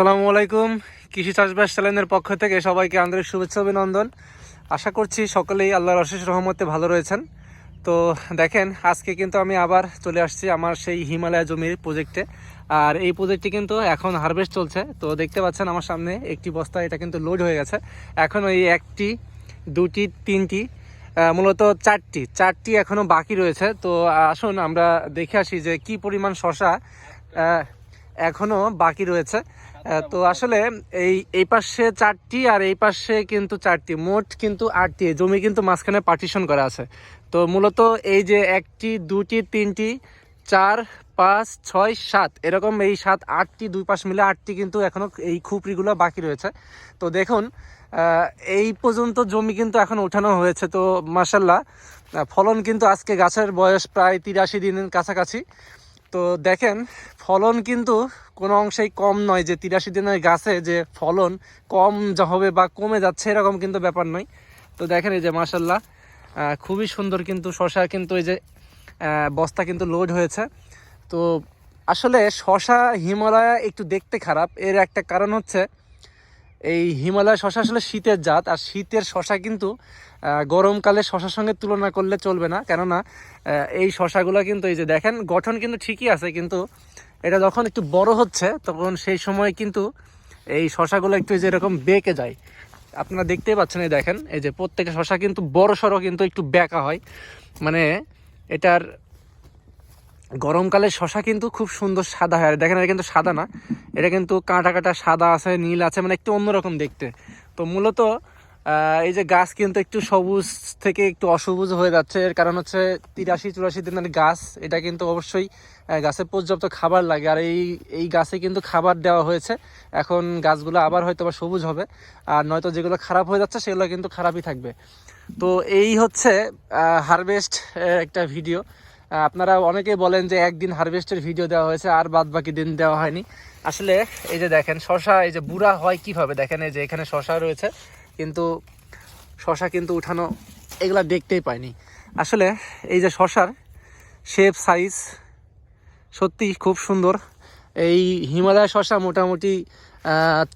আসসালামু আলাইকুম। কৃষি চাষবাস চ্যানেলের পক্ষ থেকে সবাইকে আন্তরিক শুভেচ্ছা অভিনন্দন। আশা করছি সকলেই আল্লাহর অশেষ রহমতে ভালো রয়েছেন। তো দেখেন, আজকে কিন্তু আমি আবার চলে আসছি আমার সেই হিমালয় জমির প্রজেক্টে আর এই প্রজেক্টটি কিন্তু এখন হারভেস্ট চলছে। তো দেখতে পাচ্ছেন আমার সামনে একটি বস্তা, এটা কিন্তু লোড হয়ে গেছে। এখন ওই একটি, দুটি, তিনটি মূলত চারটি। চারটি এখনও বাকি রয়েছে। তো আসুন আমরা দেখে আসি যে কি পরিমাণ শশা এখনও বাকি রয়েছে। তো আসলে এই এই পাশে চারটি আর এই পাশে কিন্তু চারটি, মোট কিন্তু আটটি জমি কিন্তু মাঝখানে পার্টিশন করা আছে। তো মূলত এই যে একটি, দুটি, তিনটি, চার, পাঁচ, ছয়, সাত, এরকম এই সাত, আটটি, দুই পাশ মিলে আটটি কিন্তু এখনও এই খুপড়িগুলো বাকি রয়েছে। তো দেখুন এই পর্যন্ত জমি কিন্তু এখন ওঠানো হয়েছে। তো মাসাল্লাহ ফলন কিন্তু আজকে গাছের বয়স প্রায় তিরাশি দিনের কাছাকাছি। তো দেখেন, ফলন কিন্তু কোনো অংশেই কম নয়, যে তিরাশি দিনের গাছে যে ফলন কম যা হবে বা কমে যাচ্ছে এরকম কিন্তু ব্যাপার নয়। তো দেখেন এই যে মাসাল্লাহ খুবই সুন্দর কিন্তু শশা কিন্তু এই যে বস্তা কিন্তু লোড হয়েছে। তো আসলে শশা, হিমালয়া একটু দেখতে খারাপ। এর একটা কারণ হচ্ছে এই হিমালয় শশা আসলে শীতের জাত, আর শীতের শশা কিন্তু গরমকালে শশার সঙ্গে তুলনা করলে চলবে না। কেননা এই শশাগুলো কিন্তু এই যে দেখেন, গঠন কিন্তু ঠিকই আছে, কিন্তু এটা যখন একটু বড় হচ্ছে, তখন সেই সময় কিন্তু এই শশাগুলো একটু যে এরকম বেঁকে যায়। আপনারা দেখতেই পাচ্ছেন, এই দেখেন, এই যে প্রত্যেকটা শশা কিন্তু বড় সড়ো কিন্তু একটু বেঁকা হয়। মানে এটার গরমকালে শশা কিন্তু খুব সুন্দর সাদা হয়। আর দেখেন, এটা কিন্তু সাদা না। এটা কিন্তু কাঁটা কাঁটা সাদা আছে, নীল আছে মানে একটু অন্যরকম দেখতে। তো মূলত এই যে গাছ কিন্তু একটু সবুজ থেকে একটু অসবুজ হয়ে যাচ্ছে। এর কারণ হচ্ছে তিরাশি চুরাশি দিনের গাছ, এটা কিন্তু অবশ্যই গাছে পর্যাপ্ত খাবার লাগে। আর এই এই গাছে কিন্তু খাবার দেওয়া হয়েছে। এখন গাছগুলো আবার হয়তো বা সবুজ হবে। আর নয়তো যেগুলো খারাপ হয়ে যাচ্ছে, সেগুলো কিন্তু খারাপই থাকবে। তো এই হচ্ছে হারভেস্ট একটা ভিডিও আপনারা অনেকেই বলেন যে একদিন হারভেস্টের ভিডিও দেওয়া হয়েছে, আর বাদ বাকি দিন দেওয়া হয়নি। আসলে এই যে দেখেন শশা এই যে বুড়া হয় কীভাবে? দেখেন এই যে এখানে শশা রয়েছে, কিন্তু শশা কিন্তু উঠানো এগুলা দেখতেই পাইনি। আসলে এই যে শশার শেপ সাইজ সত্যি খুব সুন্দর। এই হিমালয় শশা মোটামুটি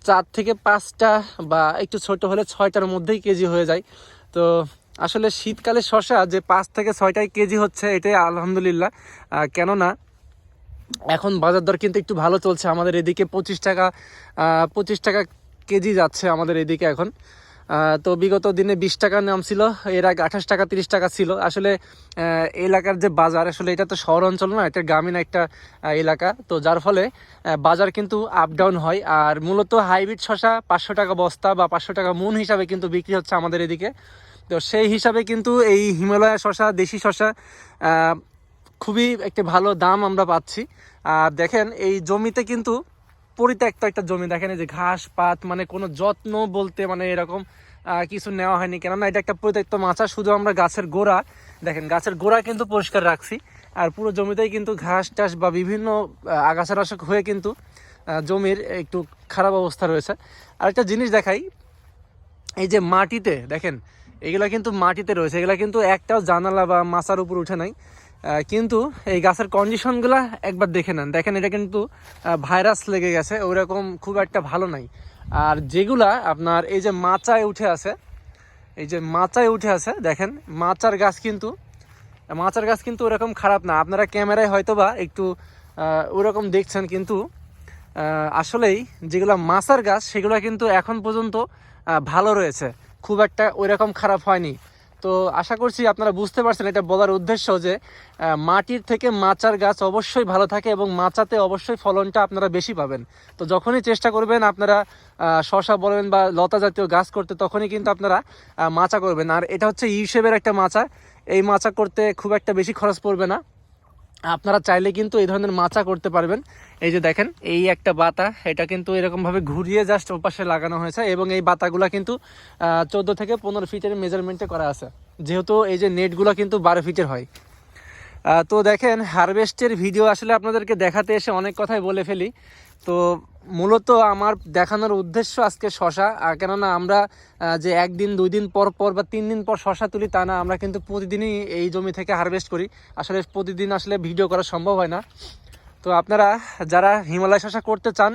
চার থেকে পাঁচটা বা একটু ছোট হলে ছয়টার মধ্যেই কেজি হয়ে যায়। তো আসলে শীতকালে শশা যে পাঁচ থেকে ছয়টায় কেজি হচ্ছে, এটাই আলহামদুলিল্লাহ। কেননা এখন বাজার দর কিন্তু একটু ভালো চলছে। আমাদের এদিকে পঁচিশ টাকা পঁচিশ টাকা কেজি যাচ্ছে আমাদের এদিকে এখন। তো বিগত দিনে বিশ টাকা নাম ছিল, এর আগে আঠাশ টাকা, তিরিশ টাকা ছিল। আসলে এলাকার যে বাজার, আসলে এটা তো শহর অঞ্চল না, এটা গ্রামীণ একটা এলাকা। তো যার ফলে বাজার কিন্তু আপ ডাউন হয়। আর মূলত হাইব্রিড শশা পাঁচশো টাকা বস্তা বা পাঁচশো টাকা মন হিসাবে কিন্তু বিক্রি হচ্ছে আমাদের এদিকে। তো সেই হিসাবে কিন্তু এই হিমালয়া শশা দেশি শশা খুবই একটি ভালো দাম আমরা পাচ্ছি। আর দেখেন এই জমিতে কিন্তু পরিত্যক্ত একটা জমি। দেখেন এই যে ঘাস পাত মানে কোনো যত্ন বলতে মানে এরকম কিছু নেওয়া হয়নি। কেননা এটা একটা পরিত্যক্ত মাচা শুধু আমরা গাছের গোড়া। দেখেন গাছের গোড়া কিন্তু পরিষ্কার রাখছি। আর পুরো জমিতেই কিন্তু ঘাস টাস বা বিভিন্ন আহ, আগাছানাশক হয়ে কিন্তু জমির একটু খারাপ অবস্থা রয়েছে। আর একটা জিনিস দেখাই এই যে মাটিতে দেখেন এগুলা কিন্তু মাটিতে রয়েছে, এগুলা কিন্তু একটাও জানালা বা মাচার উপর উঠে নাই। কিন্তু এই গাছের কন্ডিশনগুলা একবার দেখে নেন। দেখেন, এটা কিন্তু ভাইরাস লেগে গেছে, ওইরকম খুব একটা ভালো নাই। আর যেগুলা আপনার এই যে মাচায় উঠে আছে, এই যে মাচায় উঠে আছে, দেখেন, মাচার গাছ কিন্তু, মাচার গাছ কিন্তু ওরকম খারাপ না। আপনারা ক্যামেরায় হয়তো বা একটু ওরকম দেখছেন, কিন্তু আসলেই যেগুলো মাচার গাছ, সেগুলো কিন্তু এখন পর্যন্ত ভালো রয়েছে। খুব একটা ওইরকম খারাপ হয়নি। তো আশা করছি আপনারা বুঝতে পারছেন এটা বলার উদ্দেশ্য যে মাটির থেকে মাচার গাছ অবশ্যই ভালো থাকে এবং মাচাতে অবশ্যই ফলনটা আপনারা বেশি পাবেন। তো যখনই চেষ্টা করবেন আপনারা শশা বলেন বা লতা জাতীয় গাছ করতে, তখনই কিন্তু আপনারা মাচা করবেন। আর এটা হচ্ছে ইউ শেপের একটা মাচা। এই মাচা করতে খুব একটা বেশি খরচ পড়বে না। আপনারা চাইলে কিন্তু এই ধরনের মাচা করতে পারবেন। এই যে দেখেন, এই একটা বাতা, এটা কিন্তু এরকমভাবে ঘুরিয়ে জাস্ট ওপাশে লাগানো হয়েছে এবং এই বাতাগুলো কিন্তু চোদ্দ থেকে পনেরো ফিটের মেজারমেন্টে করা আছে। যেহেতু এই যে নেটগুলো কিন্তু বারো ফিটের হয়। তো দেখেন হারভেস্টের ভিডিও আসলে আপনাদেরকে দেখাতে এসে অনেক কথাই বলে ফেলি। তো মূলত আমার দেখানোর উদ্দেশ্য আজকে শশা। কেননা আমরা যে একদিন দুই দিন পর পর বা তিন দিন পর শশা তুলি তা না আমরা কিন্তু প্রতিদিনই এই জমি থেকে হারভেস্ট করি। আসলে প্রতিদিন আসলে ভিডিও করা সম্ভব হয় না। তো আপনারা যারা হিমালয় শশা করতে চান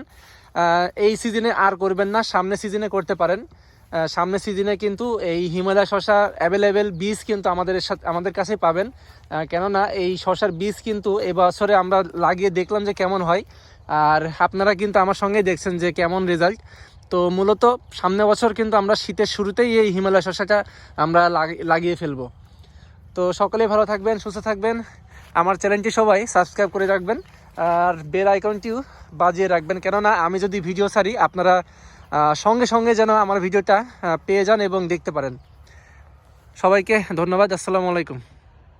এই সিজনে আর করবেন না সামনে সিজনে করতে পারেন। আহ, সামনের সিজনে কিন্তু এই হিমালয় শশা অ্যাভেলেবেল বীজ কিন্তু আমাদের সাথে আমাদের কাছে পাবেন। কেননা এই শশার বীজ কিন্তু এবছরে আমরা লাগিয়ে দেখলাম যে কেমন হয়। আর আপনারা কিন্তু আমার সঙ্গেই দেখছেন যে কেমন রেজাল্ট তো মূলত সামনের বছর কিন্তু আমরা শীতের শুরুতেই এই হিমালয় শশাটা আমরা লাগিয়ে ফেলব। তো সকলেই ভালো থাকবেন, সুস্থ থাকবেন। আমার চ্যানেলটি সবাই সাবস্ক্রাইব করে রাখবেন আর বেল আইকনটিও বাজিয়ে রাখবেন। কেননা আমি যদি ভিডিও ছাড়ি, আপনারা সঙ্গে সঙ্গে যেন আমার ভিডিওটা পেয়ে যান এবং দেখতে পারেন। সবাইকে ধন্যবাদ, আসসালামু আলাইকুম।